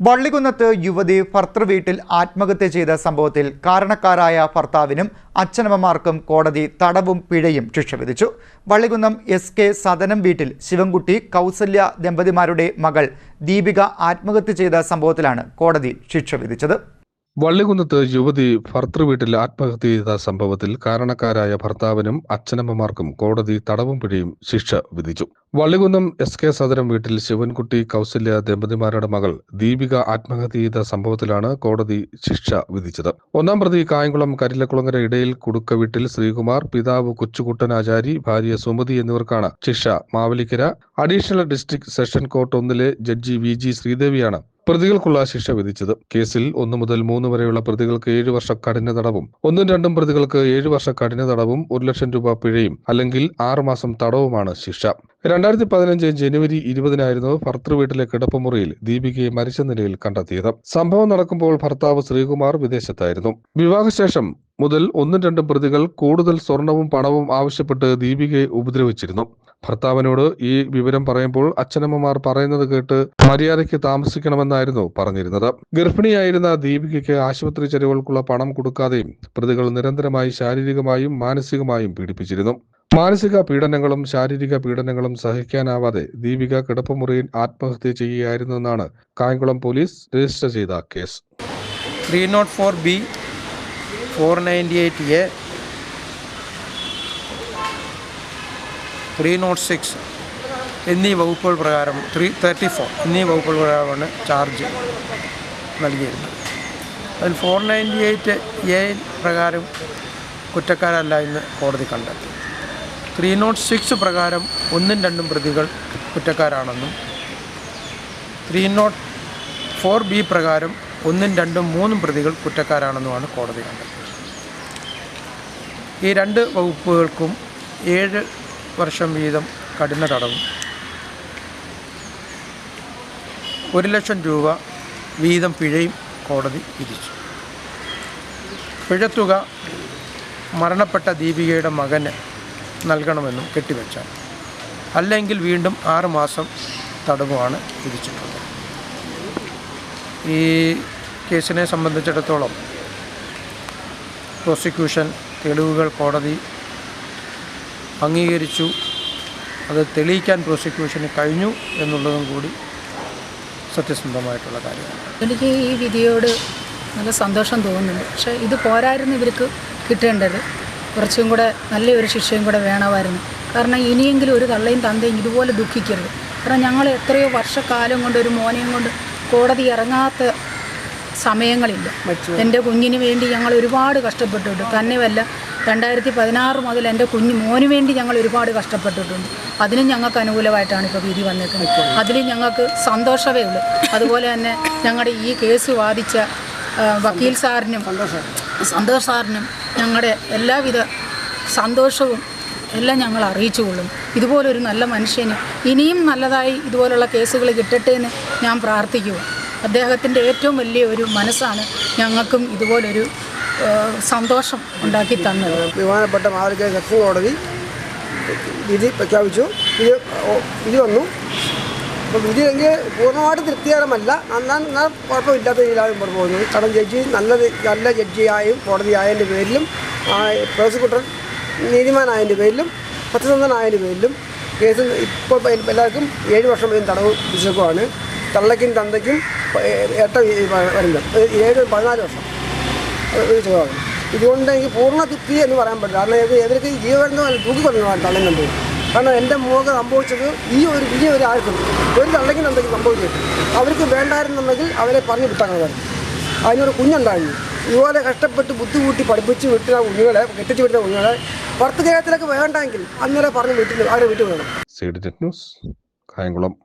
വള്ളികുന്നത്ത് യുവതി ഭർത്തൃ വീട്ടിൽ ആത്മഹത്യ ചെയ്ത സംഭവത്തിൽ കാരണക്കാരായ ഭർത്താവിനും അച്ഛനമ്മമാർക്കും കോടതി തടവും പിഴയും ശിക്ഷ വിധിച്ചു. വള്ളികുന്നം എസ് കെ സദനം വീട്ടിൽ ശിവൻകുട്ടി കൗസല്യ ദമ്പതിമാരുടെ മകൾ ദീപിക ആത്മഹത്യ ചെയ്ത സംഭവത്തിലാണ് കോടതി ശിക്ഷ വിധിച്ചത്. വള്ളികുന്നത്ത് യുവതി ഭർത്തൃ വീട്ടിൽ ആത്മഹത്യ ചെയ്ത സംഭവത്തിൽ കാരണക്കാരായ ഭർത്താവിനും അച്ഛനമ്മമാർക്കും കോടതി തടവും പിഴയും ശിക്ഷ വിധിച്ചു. വള്ളികുന്നം എസ് കെ സദരം വീട്ടിൽ ശിവൻകുട്ടി കൗസല്യ ദമ്പതിമാരുടെ മകൾ ദീപിക ആത്മഹത്യ ചെയ്ത സംഭവത്തിലാണ് കോടതി ശിക്ഷ വിധിച്ചത്. ഒന്നാം പ്രതി കായംകുളം കരിലക്കുളങ്ങര ഇടയിൽ കുടുക്ക വീട്ടിൽ ശ്രീകുമാർ പിതാവ് കൊച്ചുകുട്ടൻ ആചാരി ഭാര്യ സുമതി എന്നിവർക്കാണ് ശിക്ഷ. Mavelikkara additional district session court ഒന്നിലെ ജഡ്ജി വി ജി ശ്രീദേവിയാണ് പ്രതികൾക്കുള്ള ശിക്ഷ വിധിച്ചത്. കേസിൽ ഒന്നു മുതൽ മൂന്ന് വരെയുള്ള പ്രതികൾക്ക് ഏഴു വർഷ കഠിന തടവും ഒന്നും രണ്ടും പ്രതികൾക്ക് ഏഴു വർഷ കഠിന തടവും ഒരു ലക്ഷം രൂപ പിഴയും അല്ലെങ്കിൽ ആറുമാസം തടവുമാണ് ശിക്ഷ. രണ്ടായിരത്തി പതിനഞ്ച് ജനുവരി ഇരുപതിനായിരുന്നു ഭർത്തൃ വീട്ടിലെ കിടപ്പുമുറിയിൽ ദീപികയെ മരിച്ച നിലയിൽ കണ്ടെത്തിയത്. സംഭവം നടക്കുമ്പോൾ ഭർത്താവ് ശ്രീകുമാർ വിദേശത്തായിരുന്നു. വിവാഹശേഷം മുതൽ ഒന്നും രണ്ടും പ്രതികൾ കൂടുതൽ സ്വർണവും പണവും ആവശ്യപ്പെട്ട് ദീപികയെ ഉപദ്രവിച്ചിരുന്നു. ഭർത്താവിനോട് ഈ വിവരം പറയുമ്പോൾ അച്ഛനമ്മമാർ പറയുന്നത് കേട്ട് മര്യാദയ്ക്ക് താമസിക്കണമെന്നായിരുന്നു പറഞ്ഞിരുന്നത്. ഗർഭിണിയായിരുന്ന ദീപികയ്ക്ക് ആശുപത്രി ചെലവുകൾക്കുള്ള പണം കൊടുക്കാതെയും പ്രതികൾ നിരന്തരമായി ശാരീരികമായും മാനസികമായും പീഡിപ്പിച്ചിരുന്നു. മാനസിക പീഡനങ്ങളും ശാരീരിക പീഡനങ്ങളും സഹിക്കാനാവാതെ ദീപിക കിടപ്പുമുറിയിൽ ആത്മഹത്യ ചെയ്യുകയായിരുന്നെന്നാണ് കായംകുളം പോലീസ് രജിസ്റ്റർ ചെയ്ത case. Three nought four B four ninety eight A three nought six എന്നീ വകുപ്പുകൾ പ്രകാരം ത്രീ തേർട്ടി ഫോർ എന്നീ വകുപ്പുകൾ പ്രകാരമാണ് ചാർജ് നൽകിയിരുന്നത്. അതിൽ ഫോർ നയന്റി എയ്റ്റ് എ പ്രകാരം കുറ്റക്കാരല്ല എന്ന് കോടതി കണ്ടെത്തി. ത്രീ നോട്ട് സിക്സ് പ്രകാരം ഒന്നും രണ്ടും പ്രതികൾ കുറ്റക്കാരാണെന്നും ത്രീ നോട്ട് ഫോർ ബി പ്രകാരം ഒന്നും രണ്ടും മൂന്നും പ്രതികൾ കുറ്റക്കാരാണെന്നുമാണ് കോടതി കണ്ടത് ഈ രണ്ട് വകുപ്പുകൾക്കും ഏഴ് വർഷം വീതം കഠിന തടവും. ഒരു ലക്ഷം രൂപ വീതം പിഴയും കോടതി വിധിച്ചു. പിഴത്തുക മരണപ്പെട്ട ദീപികയുടെ മകന് നൽകണമെന്നും കെട്ടിവെച്ചാൽ അല്ലെങ്കിൽ വീണ്ടും ആറുമാസം തടവുമാണ് വിധിച്ചിട്ടുള്ളത്. ഈ കേസിനെ സംബന്ധിച്ചിടത്തോളം പ്രോസിക്യൂഷൻ തെളിവുകൾ കോടതി അംഗീകരിച്ചു. അത് തെളിയിക്കാൻ പ്രോസിക്യൂഷന് കഴിഞ്ഞു എന്നുള്ളതും കൂടി സത്യസന്ധമായിട്ടുള്ള കാര്യമാണ്. എനിക്ക് ഈ വിധിയോട് നല്ല സന്തോഷം തോന്നുന്നുണ്ട്. പക്ഷേ ഇത് പോരായിരുന്നു ഇവർക്ക് കിട്ടേണ്ടത്. കുറച്ചും കൂടെ നല്ലൊരു ശിക്ഷയും കൂടെ വേണമായിരുന്നു. കാരണം ഇനിയെങ്കിലും ഒരു തള്ളയും തന്തയും ഇതുപോലെ ദുഃഖിക്കരുത്. കാരണം ഞങ്ങൾ എത്രയോ വർഷക്കാലം കൊണ്ട് ഒരു മോനെയും കൊണ്ട് കോടതി ഇറങ്ങാത്ത സമയങ്ങളില്ല. എന്റെ കുഞ്ഞിന് വേണ്ടി ഞങ്ങൾ ഒരുപാട് കഷ്ടപ്പെട്ടിട്ടുണ്ട്. തന്നെയല്ല രണ്ടായിരത്തി പതിനാറ് മുതൽ എന്റെ കുഞ്ഞ് മോന് വേണ്ടി ഞങ്ങൾ ഒരുപാട് കഷ്ടപ്പെട്ടിട്ടുണ്ട്. അതിനും ഞങ്ങൾക്ക് അനുകൂലമായിട്ടാണ് ഇപ്പോൾ വിധി വന്നിരിക്കുന്നത്. അതിലും ഞങ്ങൾക്ക് സന്തോഷമേ ഉള്ളൂ. അതുപോലെ തന്നെ ഞങ്ങളുടെ ഈ കേസ് വാദിച്ച വക്കീൽ സാറിനും സന്തോഷ് സാറിനും ഞങ്ങളുടെ എല്ലാവിധ സന്തോഷവും എല്ലാം ഞങ്ങൾ അറിയിച്ചു കൊള്ളും ഇതുപോലൊരു നല്ല മനുഷ്യന് ഇനിയും നല്ലതായി ഇതുപോലുള്ള കേസുകൾ കിട്ടട്ടെ എന്ന് ഞാൻ പ്രാർത്ഥിക്കുക അദ്ദേഹത്തിന്റെ ഏറ്റവും വലിയ ഒരു മനസ്സാണ് ഞങ്ങൾക്കും ഇതുപോലൊരു സന്തോഷം ഉണ്ടാക്കി തന്നത്. ബഹുമാനപ്പെട്ട മാതൃക കോടതി വിധി പ്രഖ്യാപിച്ചു. വിധി വന്നു. അപ്പോൾ വിധി എനിക്ക് പൂർണമായിട്ട് തൃപ്തികരമല്ല. എന്നാൽ എന്നാൽ കുഴപ്പമില്ലാത്ത രീതിയിലാണ് ഇപ്പോൾ പോകുന്നത്. കാരണം ജഡ്ജി നല്ല നല്ല ജഡ്ജിയായും കോടതിയായതിന്റെ പേരിലും ആ, പ്രോസിക്യൂട്ടർ നീതിമാനായതിന്റെ പേരിലും സത്യസന്ധനായതിന്റെ പേരിലും കേസ് ഇപ്പോൾ എല്ലാവർക്കും ഏഴ് വർഷം വരെയും തടവ് വിശക്കുവാണ് തള്ളയ്ക്കും തന്തയ്ക്കും എട്ട വരുന്നത്. ഏഴ് പതിനാല് വർഷം. വിഷയമാണ് ഇതുകൊണ്ട് എനിക്ക് പൂർണ തൃപ്തി എന്ന് പറയാൻ പറ്റില്ല. കാരണം ഇവർക്ക് ജീവൻ തൂക്കി പറഞ്ഞു തള്ളം കണ്ടു കാരണം എന്റെ മോക്ക് സംഭവിച്ചത് ഈ ഒരു വലിയ ഒരു ആൾക്കും ഒരു തള്ളയ്ക്കും എന്തെങ്കിലും സംഭവിച്ചിട്ട് അവർക്ക് വേണ്ടായിരുന്നുണ്ടെങ്കിൽ അവരെ പറഞ്ഞു വിട്ടാൽ അതിനൊരു കുഞ്ഞുണ്ടായിരുന്നു ഇതുപോലെ കഷ്ടപ്പെട്ട് ബുദ്ധിമുട്ടി പഠിപ്പിച്ച് വിട്ടുന്ന കുഞ്ഞുങ്ങളെ കെട്ടിച്ച് വിട്ടുന്ന കുഞ്ഞുങ്ങളെ പുറത്ത് കേരളത്തിലൊക്കെ വേണ്ടെങ്കിൽ അന്നേരം പറഞ്ഞു വീട്ടിൽ അവരെ വീട്ടിൽ വേണം ന്യൂസ് കായംകുളം.